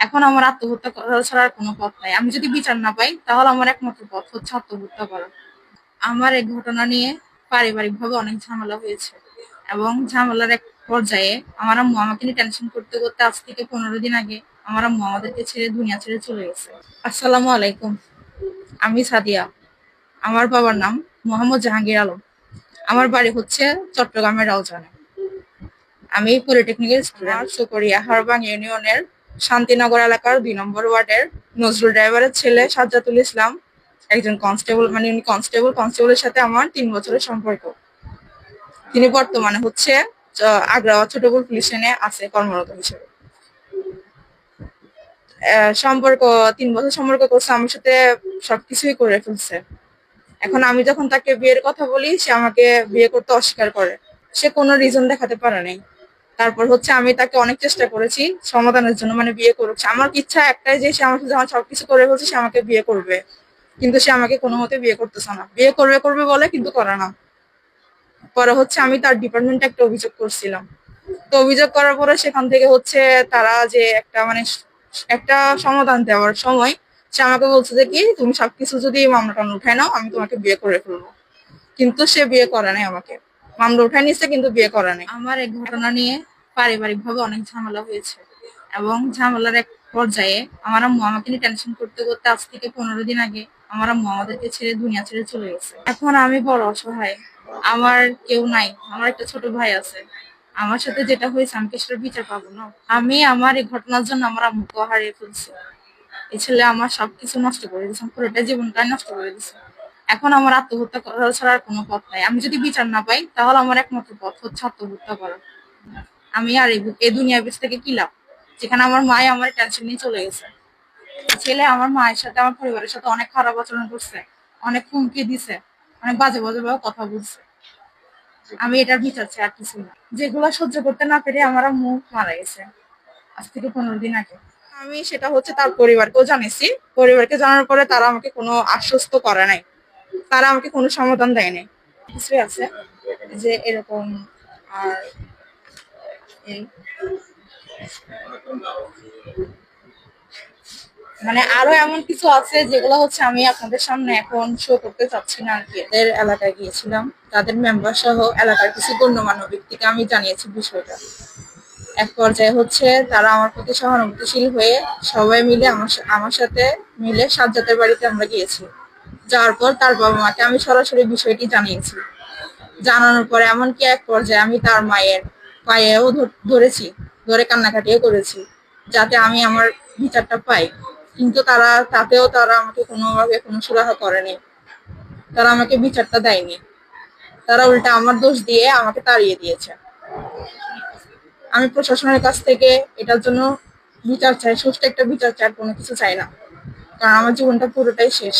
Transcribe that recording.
এখন আমার আত্মহত্যা করা ছাড়া আর কোনো পথ নাই। আমি যদি বিচার না পাই, তাহলে আমার একমাত্র পথ হচ্ছে আত্মহত্যা করা। আমার এই ঘটনা নিয়ে পারিবারিকভাবে অনেক ঝামেলা হয়েছে এবং ঝামেলার এক পর্যায়ে আমার আম্মু আমাকে নিয়ে টেনশন করতে করতে আজ থেকে পনেরো দিন আগে আমার আম্মু আমাদেরকে ছেড়ে দুনিয়া ছেড়ে চলে গেছে। আসসালামু আলাইকুম। আমি সাদিয়া। আমার বাবার নাম মোহাম্মদ জাহাঙ্গীর আলম। আমার বাড়ি হচ্ছে চট্টগ্রামের রাউজানে। আমি পলিটেকনিক্যাল স্টুডেন্ট সুকরিয়া হারবাং ইউনিয়নের শান্তিনগর এলাকার দুই নম্বর ওয়ার্ডের নজরুল ড্রাইভারের ছেলে সাজ্জাতুল ইসলাম, একজন কনস্টেবল মানে উনি কনস্টেবল কনস্টেবলের সাথে আমার তিন বছরের সম্পর্ক। তিনি বর্তমানে হচ্ছে আগ্রাবাদ ছোটপুর পুলিশ স্টেশনে আছে কর্মরত হিসেবে। সম্পর্ক, তিন বছর সম্পর্ক করছে, আমার সাথে সবকিছুই করে ফেলছে। এখন আমি যখন তাকে বিয়ের কথা বলি, সে আমাকে বিয়ে করতে অস্বীকার করে। সে কোনো রিজন দেখাতে পারে নাই। তারপর হচ্ছে আমি তাকে অনেক চেষ্টা করেছি সমাধানের জন্য মানে বিয়ে করছে আমার ইচ্ছা একটাই যে সে আমার সাথে যখন সবকিছু করে বলছে সে আমাকে বিয়ে করবে। কিন্তু সে আমাকে কোনো মতে বিয়ে করতেছে না। বিয়ে করবে করবে বলে কিন্তু করে না। পরে হচ্ছে আমি তার ডিপার্টমেন্টে একটা অভিযোগ করছিলাম। তো অভিযোগ করার পরে সেখান থেকে হচ্ছে তারা যে একটা মানে একটা সমাধান দেওয়ার সময় সে আমাকে বলছে যে কি, তুমি সবকিছু যদি মামলা টামলা উঠায় নাও, আমি তোমাকে বিয়ে করে ফেলব। কিন্তু সে বিয়ে করে নাই আমাকে। মামলা উঠায় নিচ্ছে কিন্তু বিয়ে করে নাই। আমার এই ঘটনা নিয়ে পারিবারিক ভাবে অনেক ঝামেলা হয়েছে এবং ঝামেলার এক পর্যায়ে আমার আম্মু আমাকে নিয়ে টেনশন করতে করতে আজ থেকে পনেরো দিন আগে আমার আম্মু আমাদেরকে ছেড়ে দুনিয়া ছেড়ে চলে গেছে। এখন আমি বড় অসহায়। আমার কেউ নাই। আমার একটা ছোট ভাই আছে। আমার সাথে যেটা হয়েছে আমি কি সেটার বিচার পাবো না? আমি আমার এই ঘটনার জন্য আমার আম্মুকে হারিয়ে ফেলছি। এই ছেলে আমার সবকিছু নষ্ট করে দিয়েছে। পুরোটা জীবনটাই নষ্ট করে দিয়েছে। এখন আমার আত্মহত্যা করা ছাড়া আর কোনো পথ নাই। আমি যদি বিচার না পাই, তাহলে আমার একমাত্র পথ হচ্ছে আত্মহত্যা করা। আমি আর এই দুনিয়া বেশ থেকে কি লাভ? যেখানে আমার মায় আমার টেনশন নিয়ে চলে গেছে। ছেলে আমার মায়ের সাথে, আমার পরিবারের সাথে অনেক খারাপ আচরণ করছে, অনেক হুমকি দিছে, অনেক বাজে বাজে ভাবে কথা বলছে। আমি এটার বিচার চাই আর কিছু না। যেগুলো সহ্য করতে না পেরে আমার মুখ মারা গেছে আজ থেকে পনেরো দিন আগে। আমি সেটা হচ্ছে তার পরিবারকেও জানিয়েছি। পরিবারকে জানার পরে তারা আমাকে কোনো আশ্বস্ত করে নাই। তারা আমাকে কোনো সমাধান দেয় নাই কিছুই আছে যে এরকম আর মানে আরও এমন কিছু আছে যেগুলো হচ্ছে আমি আপনাদের সামনে এখন শো করতে চাচ্ছি না আর কি। এদের এলাকায় গিয়েছিলাম, তাদের মেম্বার সহ এলাকার কিছু গণ্যমান্য ব্যক্তিকে আমি জানিয়েছি বিষয়টা। এক পর্যায়ে হচ্ছে তারা আমার প্রতি সহানুভূতিশীল হয়ে সবাই মিলে আমার আমার সাথে মিলে সাজ্জাতের বাড়িতে আমরা গিয়েছি। যাওয়ার পর তার বাবা মাকে আমি সরাসরি বিষয়টি জানিয়েছি। জানানোর পরে এমনকি এক পর্যায়ে আমি তার মায়ের পায়েও ধরেছি, ধরে কান্নাকাটিও করেছি, যাতে আমি আমার বিচারটা পাই। কিন্তু তারা, তাতেও তারা আমাকে কোনোভাবে কোনো সুরাহা করেনি। তারা আমাকে বিচারটা দেয়নি। তারা উল্টা আমার দোষ দিয়ে আমাকে তাড়িয়ে দিয়েছে। আমি প্রশাসনের কাছ থেকে এটার জন্য বিচার চাই, সুষ্ঠু একটা বিচার চাই, কোনো কিছু চাই না। কারণ আমার জীবনটা পুরোটাই শেষ।